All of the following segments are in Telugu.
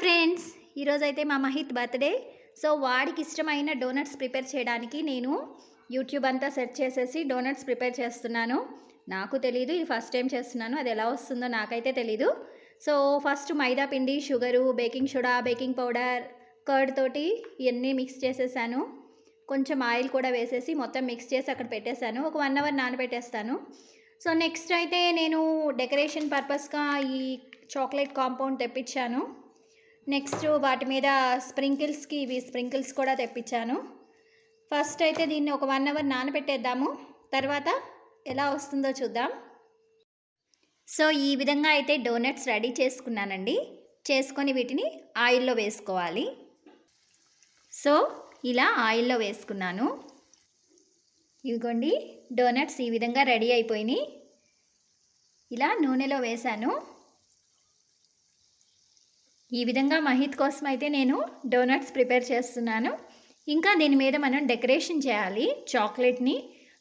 ఫ్రెండ్స్ ఈరోజు అయితే మా మహిత్ బర్త్డే. సో వాడికి ఇష్టమైన డోనట్స్ ప్రిపేర్ చేయడానికి నేను యూట్యూబ్ అంతా సెర్చ్ చేసేసి డోనట్స్ ప్రిపేర్ చేస్తున్నాను. నాకు తెలీదు ఇది ఫస్ట్ టైం చేస్తున్నాను. అది ఎలా వస్తుందో నాకైతే తెలీదు. సో ఫస్ట్ మైదా పిండి sugar baking soda baking powder curd తోటి ఇవన్నీ మిక్స్ చేసేసాను. కొంచెం ఆయిల్ కూడా వేసేసి మొత్తం మిక్స్ చేసి అక్కడ పెట్టేశాను. ఒక వన్ అవర్ నానబెట్టేస్తాను. సో నెక్స్ట్ అయితే నేను డెకరేషన్ పర్పస్గా ఈ చాక్లెట్ కాంపౌండ్ తెప్పించాను. నెక్స్ట్ వాటి మీద స్ప్రింకిల్స్కి ఇవి స్ప్రింకిల్స్ కూడా తెప్పించాను. ఫస్ట్ అయితే దీన్ని ఒక వన్ అవర్ నానబెట్టేద్దాము. తర్వాత ఎలా వస్తుందో చూద్దాం. సో ఈ విధంగా అయితే డోనట్స్ రెడీ చేసుకున్నానండి. చేసుకొని వీటిని ఆయిల్లో వేసుకోవాలి. సో ఇలా ఆయిల్లో వేసుకున్నాను. ఇదిగోండి డోనట్స్ ఈ విధంగా రెడీ అయిపోయినాయి. ఇలా నూనెలో వేశాను ఈ విధంగా మహిత్ కోసం అయితే నేను డోనట్స్ ప్రిపేర్ చేస్తున్నాను. ఇంకా దీని మీద మనం డెకరేషన్ చేయాలి. చాక్లెట్ని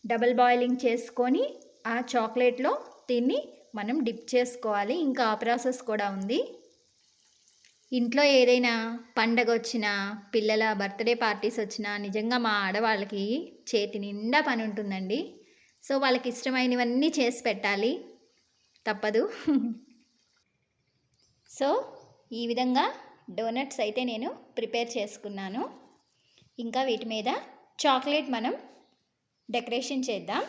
డబుల్ బాయిలింగ్ చేసుకొని ఆ చాక్లెట్లో దీన్ని మనం డిప్ చేసుకోవాలి. ఇంకా ఆ ప్రాసెస్ కూడా ఉంది. ఇంట్లో ఏదైనా పండగ వచ్చినా పిల్లల బర్త్డే పార్టీస్ వచ్చినా నిజంగా మా ఆడవాళ్ళకి చేతి నిండా పని ఉంటుందండి. సో వాళ్ళకి ఇష్టమైనవన్నీ చేసి పెట్టాలి. తప్పదు. సో ఈ విధంగా డోనట్స్ అయితే నేను ప్రిపేర్ చేసుకున్నాను. ఇంకా వీటి మీద చాక్లెట్ మనం డెకరేషన్ చేద్దాం.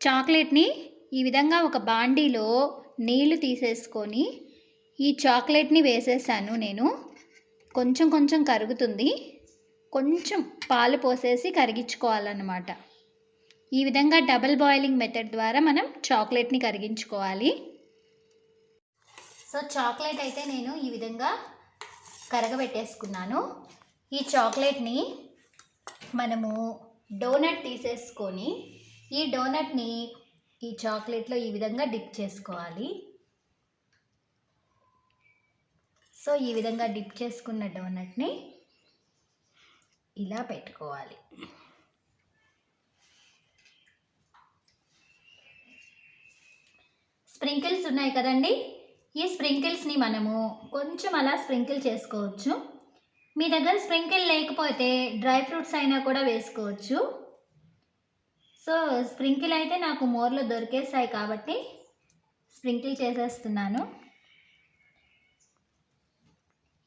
చాక్లెట్ని ఈ విధంగా ఒక బాండీలో నీళ్ళు తీసేసుకొని ఈ చాక్లెట్ని వేసేసాను నేను. కొంచెం కొంచెం కరుగుతుంది. కొంచెం పాలు పోసేసి కరిగించుకోవాలన్నమాట. ఈ విధంగా డబుల్ బాయిలింగ్ మెథడ్ ద్వారా మనం చాక్లెట్ని కరిగించుకోవాలి. సో చాక్లెట్ అయితే నేను ఈ విధంగా కరగబెట్టేసుకున్నాను. ఈ చాక్లెట్ని మనము డోనట్ తీసేసుకొని ఈ డోనట్ని ఈ చాక్లెట్లో ఈ విధంగా డిప్ చేసుకోవాలి. సో ఈ విధంగా డిప్ చేసుకున్న డోనట్ని ఇలా పెట్టుకోవాలి. స్ప్రింకిల్స్ ఉన్నాయి కదండి? ఈ స్ప్రింకిల్స్ని మనము కొంచెం అలా స్ప్రింకిల్ చేసుకోవచ్చు. మీ దగ్గర స్ప్రింకిల్ లేకపోతే డ్రై ఫ్రూట్స్ అయినా కూడా వేసుకోవచ్చు. సో స్ప్రింకిల్ అయితే నాకు మోర్లో దొరికేసాయి కాబట్టి స్ప్రింకిల్ చేసేస్తున్నాను.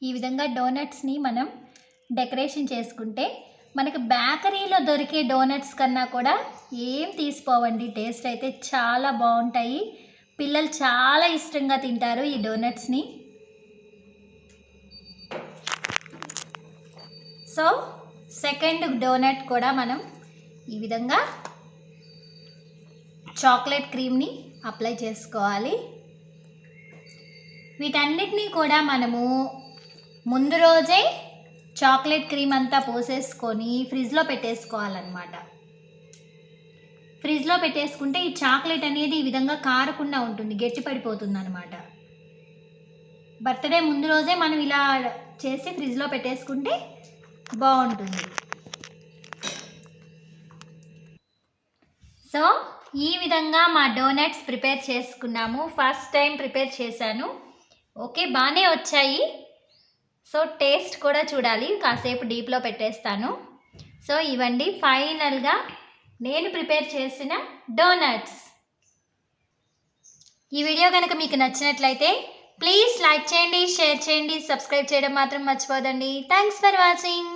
ఈ విధంగా డోనట్స్ని మనం డెకరేషన్ చేసుకుంటే మనకి బేకరీలో దొరికే డోనట్స్ కన్నా కూడా ఏం తీసుకోవండి టేస్ట్ అయితే చాలా బాగుంటాయి. పిల్లలు చాలా ఇష్టంగా తింటారు ఈ డోనట్స్ని. సో సెకండ్ డోనట్ కూడా మనం ఈ విధంగా చాక్లెట్ క్రీమ్ని అప్లై చేసుకోవాలి. వీటన్నిటినీ కూడా మనము ముందు రోజే చాక్లెట్ క్రీమ్ అంతా పోసేసుకొని ఫ్రిడ్జ్లో పెట్టేసుకోవాలన్నమాట. ఫ్రిడ్జ్లో పెట్టేసుకుంటే ఈ చాక్లెట్ అనేది ఈ విధంగా కారకుండా ఉంటుంది గట్టి పడిపోతుంది అనమాట బర్త్డే ముందు రోజే మనం ఇలా చేసి ఫ్రిడ్జ్లో పెట్టేసుకుంటే బాగుంటుంది. సో ఈ విధంగా మా డోనట్స్ ప్రిపేర్ చేసుకున్నాము. ఫస్ట్ టైం ప్రిపేర్ చేశాను. ఓకే బాగానే వచ్చాయి. సో టేస్ట్ కూడా చూడాలి. కాసేపు డీప్లో పెట్టేస్తాను. సో ఇవండి ఫైనల్గా నేను ప్రిపేర్ చేసిన డోనట్స్. ఈ వీడియో కనుక మీకు నచ్చినట్లయితే ప్లీజ్ లైక్ చేయండి షేర్ చేయండి సబ్స్క్రైబ్ చేయడం మాత్రం మర్చిపోదండి. Thanks for watching.